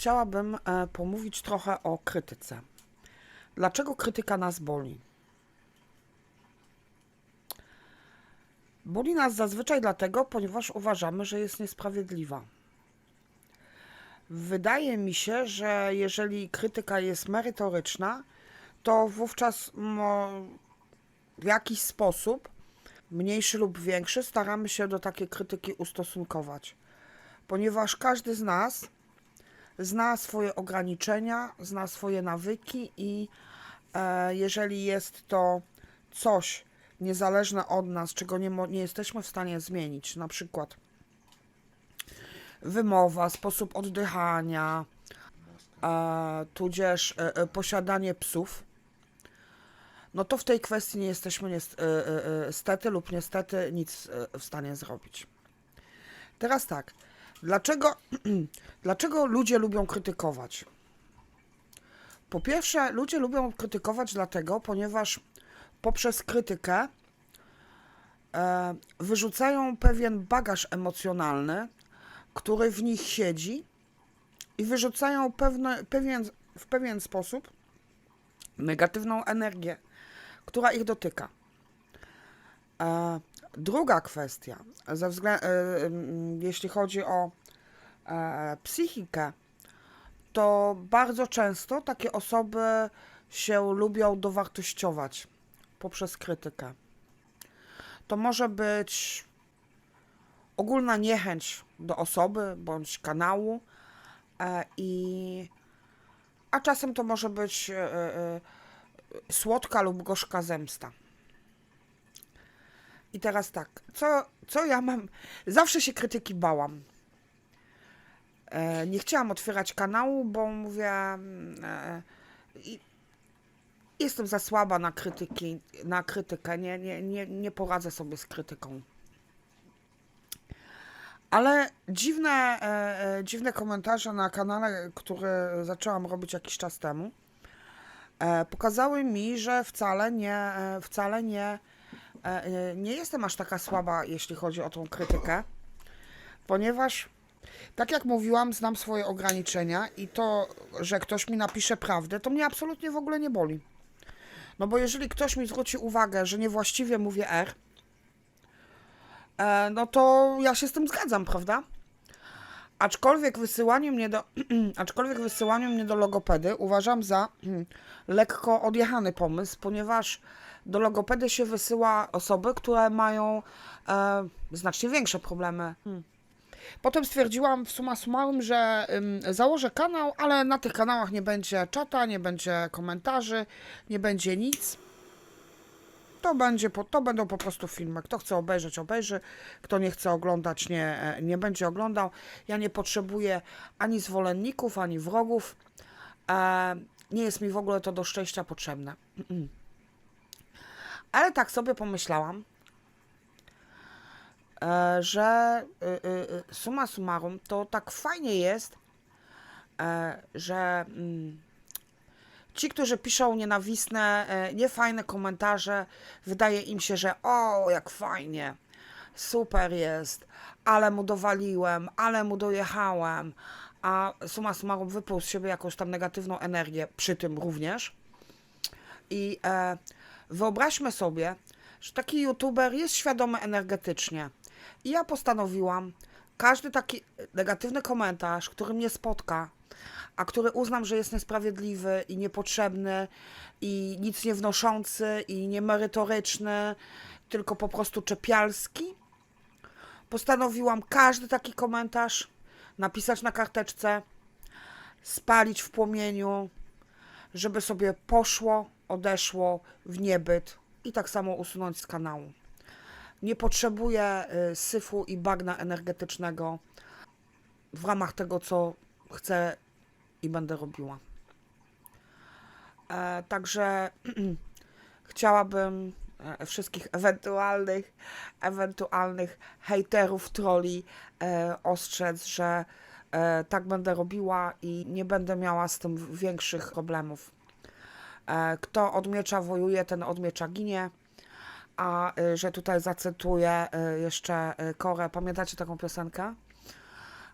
chciałabym e, pomówić trochę o krytyce. Dlaczego krytyka nas boli? Boli nas zazwyczaj dlatego, ponieważ uważamy, że jest niesprawiedliwa. Wydaje mi się, że jeżeli krytyka jest merytoryczna, to wówczas w jakiś sposób, mniejszy lub większy, staramy się do takiej krytyki ustosunkować. Ponieważ każdy z nas zna swoje ograniczenia, zna swoje nawyki i e, jeżeli jest to coś niezależne od nas, czego nie, nie jesteśmy w stanie zmienić, na przykład wymowa, sposób oddychania, e, tudzież e, e, posiadanie psów, no to w tej kwestii nie jesteśmy nies- e, e, e, lub niestety nic w stanie zrobić. Teraz tak, dlaczego, dlaczego ludzie lubią krytykować? Po pierwsze, ludzie lubią krytykować dlatego, ponieważ poprzez krytykę e, wyrzucają pewien bagaż emocjonalny, który w nich siedzi i wyrzucają pewne, pewien, w pewien sposób negatywną energię, która ich dotyka. E, druga kwestia, e, jeśli chodzi o e, psychikę, to bardzo często takie osoby się lubią dowartościować poprzez krytykę. To może być ogólna niechęć do osoby bądź kanału, e, i, a czasem to może być słodka lub gorzka zemsta. I teraz tak, co, co ja mam? Zawsze się krytyki bałam. E, nie chciałam otwierać kanału, bo mówię, mm, e, i- jestem za słaba na krytyki, na krytykę, nie, nie, nie, nie poradzę sobie z krytyką. Ale dziwne, e, e, dziwne komentarze na kanale, które zaczęłam robić jakiś czas temu, e, pokazały mi, że wcale nie, e, wcale nie, nie jestem aż taka słaba, jeśli chodzi o tą krytykę, ponieważ, tak jak mówiłam, znam swoje ograniczenia i to, że ktoś mi napisze prawdę, to mnie absolutnie w ogóle nie boli. No bo jeżeli ktoś mi zwróci uwagę, że niewłaściwie mówię R, e, no to ja się z tym zgadzam, prawda? Aczkolwiek wysyłanie mnie do, aczkolwiek wysyłanie mnie do logopedy uważam za hmm, lekko odjechany pomysł, ponieważ do logopedy się wysyła osoby, które mają e, znacznie większe problemy. Hmm. Potem stwierdziłam w summa summarum, że ym, założę kanał, ale na tych kanałach nie będzie czata, nie będzie komentarzy, nie będzie nic. To, będzie to będą po prostu filmy. Kto chce obejrzeć, obejrzy. Kto nie chce oglądać, nie, e, nie będzie oglądał. Ja nie potrzebuję ani zwolenników, ani wrogów. E, nie jest mi w ogóle to do szczęścia potrzebne. Ale tak sobie pomyślałam, e, że summa summarum to tak fajnie jest, że mm, ci, którzy piszą nienawistne, e, niefajne komentarze, wydaje im się, że o, jak fajnie, super jest, ale mu dowaliłem, ale mu dojechałem, a summa summarum wypluł z siebie jakąś tam negatywną energię przy tym również. I e, wyobraźmy sobie, że taki youtuber jest świadomy energetycznie. I ja postanowiłam, każdy taki negatywny komentarz, który mnie spotka, a który uznam, że jest niesprawiedliwy i niepotrzebny, i nic nie wnoszący, i niemerytoryczny, tylko po prostu czepialski, postanowiłam każdy taki komentarz napisać na karteczce, spalić w płomieniu, żeby sobie poszło, odeszło w niebyt i tak samo usunąć z kanału. Nie potrzebuję y, syfu i bagna energetycznego w ramach tego, co chcę i będę robiła. E, także chciałabym e, wszystkich ewentualnych, ewentualnych hejterów, troli e, ostrzec, że tak będę robiła i nie będę miała z tym większych problemów. Kto od miecza wojuje, ten od miecza ginie. A y, że tutaj zacytuję y, jeszcze y, Korę. Pamiętacie taką piosenkę?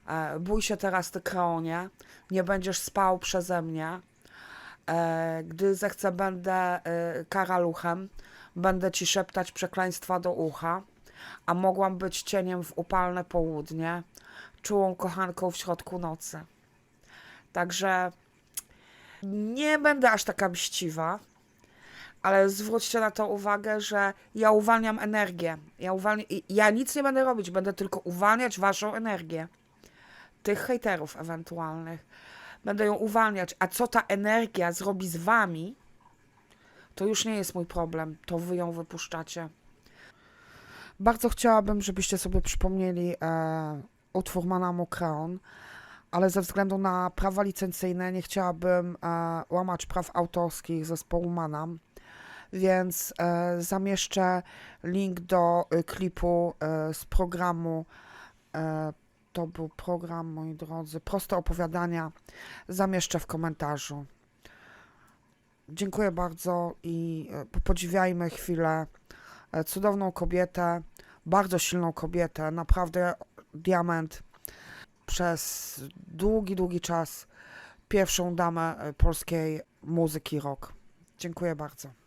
E, bój się teraz, ty kreonie, nie będziesz spał przeze mnie. E, gdy zechcę, będę karaluchem, będę ci szeptać przekleństwa do ucha, a mogłam być cieniem w upalne południe, czułą kochanką w środku nocy. Także nie będę aż taka mściwa, ale zwróćcie na to uwagę, że ja uwalniam energię. Ja, uwalni- ja nic nie będę robić, będę tylko uwalniać waszą energię. Tych hejterów ewentualnych. Będę ją uwalniać. A co ta energia zrobi z wami, to już nie jest mój problem. To wy ją wypuszczacie. Bardzo chciałabym, żebyście sobie przypomnieli e, utwór Manamu Kreon, ale ze względu na prawa licencyjne nie chciałabym e, łamać praw autorskich zespołu Manam, więc e, zamieszczę link do y, klipu e, z programu. E, to był program, moi drodzy, proste opowiadania. Zamieszczę w komentarzu. Dziękuję bardzo i e, po- podziwiajmy chwilę e, cudowną kobietę, bardzo silną kobietę, naprawdę diament przez długi, długi czas pierwszą damę e, polskiej muzyki rock. Dziękuję bardzo.